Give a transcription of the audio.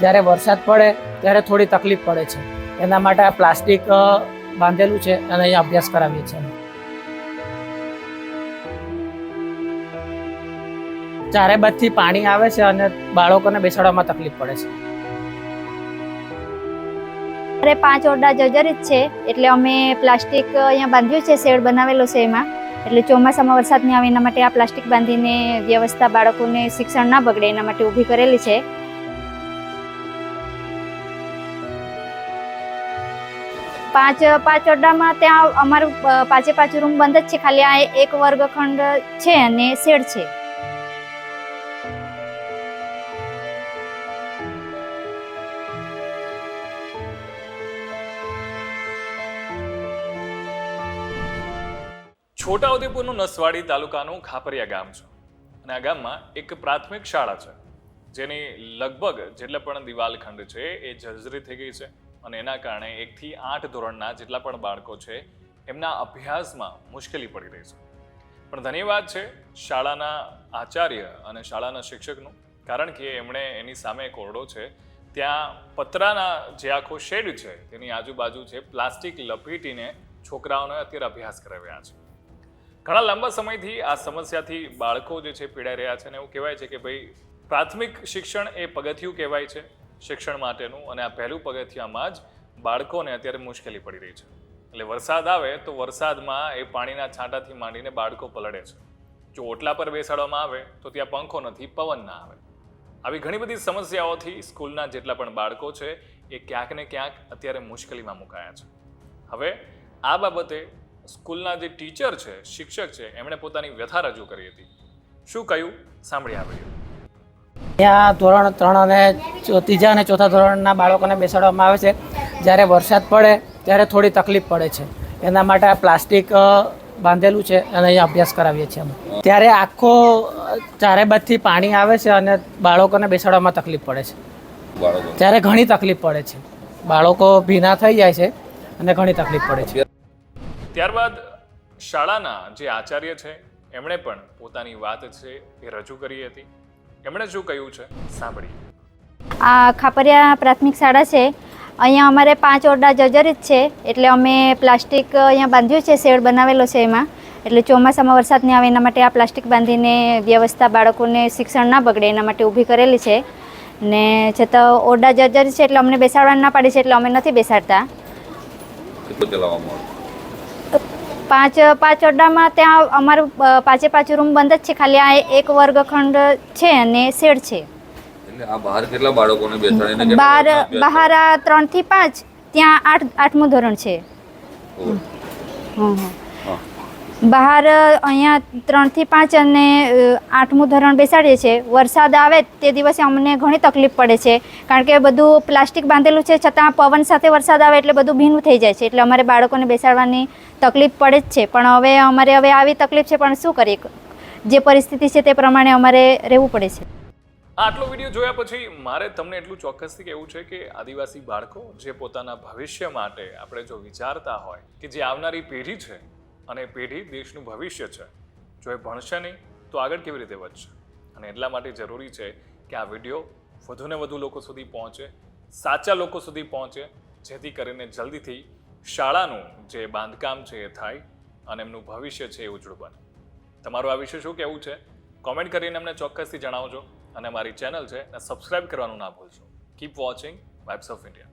જ્યારે વરસાદ પડે, ત્યારે થોડી તકલીફ પડે છે. એના માટે આ પ્લાસ્ટિક બાંધેલું છે અને અહીંયા અભ્યાસ કરાવીએ છીએ ચારે બાજુથી પાણી આવે છે અને બાળકોને બેસાડવામાં તકલીફ પડે છે. અરે, પાંચ ઓરડા જર્જરિત છે, એટલે અમે પ્લાસ્ટિક અહીંયા બાંધ્યું છે, શેડ બનાવેલો છે એમાં. એટલે ચોમાસામાં વરસાદ નહીં આવે એના માટે આ પ્લાસ્ટિક બાંધીને વ્યવસ્થા બાળકોને શિક્ષણ ના બગડે, એના માટે ઊભી કરેલી છે. પાંચ પાંચ ઓરડામાં ત્યાં અમારું પાંચે પાંચ રૂમ બંધ જ છે. ખાલી આ એક વર્ગખંડ છે અને શેડ છે. છોટાઉદેપુરનું નસવાડી તાલુકાનું ખાપરિયા ગામ છે. અને આ ગામમાં એક પ્રાથમિક શાળા છે. જેની લગભગ જેટલા પણ દિવાલખંડ છે, એ જર્જરી થઈ ગઈ છે. અને એના કારણે એકથી આઠ ધોરણના જેટલા પણ બાળકો છે, એમના અભ્યાસમાં મુશ્કેલી પડી રહી છે. પણ ધન્યવાદ છે, શાળાના આચાર્ય અને શાળાના શિક્ષકનું, કારણ કે એમણે એની સામે એક ઓરડો છે, ત્યાં પતરાના જે આખો શેડ છે, તેની આજુબાજુ છે પ્લાસ્ટિક લપેટીને છોકરાઓને અત્યારે અભ્યાસ કરાવ્યા છે. ઘણા લાંબા સમયથી આ સમસ્યાથી બાળકો જે છે, પીડાઈ રહ્યા છે અને એવું કહેવાય છે કે ભાઈ પ્રાથમિક શિક્ષણ એ પગથિયું કહેવાય છે. શિક્ષણ માટેનું અને આ પહેલું પગથિયામાં જ બાળકોને અત્યારે મુશ્કેલી પડી રહી છે. એટલે વરસાદ આવે તો વરસાદમાં એ પાણીના છાંટાથી માંડીને બાળકો પલળે છે. જો ઓટલા પર બેસાડવામાં આવે તો ત્યાં પંખો નથી, પવન ના આવે. આવી ઘણી બધી સમસ્યાઓથી સ્કૂલના જેટલા પણ બાળકો છે, એ ક્યાંક ને ક્યાંક અત્યારે મુશ્કેલીમાં મુકાયા છે. હવે આ બાબતે સ્કૂલના જે ટીચર છે, શિક્ષક છે, એમણે પોતાની વ્યથા રજૂ કરી હતી. શું કહ્યું? સાંભળી આ વીડિયો. અહીંયા ધોરણ ત્રણ અને ચો- ત્રીજા અને ચોથા ધોરણના બાળકોને બેસાડવામાં આવે છે. જ્યારે વરસાદ પડે ત્યારે થોડી તકલીફ પડે છે. એના માટે આ પ્લાસ્ટિક બાંધેલું છે અને અહીંયા અભ્યાસ કરાવીએ છીએ અમે. ત્યારે આખો ચારે બાજથી પાણી આવે છે અને બાળકોને બેસાડવામાં તકલીફ પડે છે. ત્યારે ઘણી તકલીફ પડે છે. બાળકો ભીના થઈ જાય છે અને ઘણી તકલીફ પડે છે. ત્યારબાદ શાળાના જે આચાર્ય છે એમણે પણ પોતાની વાત છે એ રજૂ કરી હતી. એમણે શું કહ્યું છે? સાંભળીએ. આ ખાપરિયા પ્રાથમિક શાળા છે. અહીંયા અમારે પાંચ ઓરડા જર્જરિત છે. એટલે અમે પ્લાસ્ટિક અહીંયા બાંધ્યું છે શેડ બનાવેલો છે એમાં. એટલે ચોમાસામાં વરસાદ નહીં આવે એના માટે આ પ્લાસ્ટિક બાંધીને વ્યવસ્થા બાળકોને શિક્ષણ ના બગડે એના માટે ઊભી કરેલી છે. ને છતાં ઓરડા જર્જરિત છે એટલે અમને બેસાડવા ના પાડી છે એટલે અમે નથી બેસાડતા. પાંચ પાંચ ઓરડામાં ત્યાં અમારું પાંચે પાંચ રૂમ બંધ જ છે. ખાલી આ એક વર્ગખંડ છે અને શેડ છે. બહાર કેટલા બાળકોને બેસાડીને કેટલા બાર બહાર આ ત્રણથી પાંચ ત્યાં આઠ આઠમું ધોરણ છે. હં, હં. હા. બહાર અહીંયા ત્રણથી પાંચ અને આઠમું ધોરણ બેસાડીએ છીએ. વરસાદ આવે તે દિવસે અમને ઘણી તકલીફ પડે છે. કારણ કે બધું પ્લાસ્ટિક બાંધેલું છે, છતાં પવન સાથે વરસાદ આવે એટલે બધું ભીનું થઈ જાય છે. એટલે અમારે બાળકોને બેસાડવાની તકલીફ પડે જ છે. પણ હવે અમારે હવે આવી તકલીફ છે, પણ શું કરીએ? જે પરિસ્થિતિ છે તે પ્રમાણે અમારે રહેવું પડે છે. આટલો વીડિયો જોયા પછી મારે તમને એટલું ચોક્કસથી કહેવું છે કે આદિવાસી બાળકો જે પોતાના ભવિષ્ય માટે આપણે જો વિચારતા હોય કે જે આવનારી પેઢી છે અને પેઢી દેશનું ભવિષ્ય છે. જો એ ભણશે નહીં, તો આગળ કેવી રીતે વધશે? અને એટલા માટે જરૂરી છે કે આ વીડિયો વધુને વધુ લોકો સુધી પહોંચે, સાચા લોકો સુધી પહોંચે, જેથી કરીને જલ્દીથી શાળાનું જે બાંધકામ છે એ થાય અને એમનું ભવિષ્ય છે એ ઉજળું બને. તમારું આ વિશે શું કહેવું છે? કોમેન્ટ કરીને અમને ચોક્કસથી જણાવજો અને અમારી ચેનલ છે એને સબસ્ક્રાઇબ કરવાનું ના ભૂલશો. Keep watching vibes of India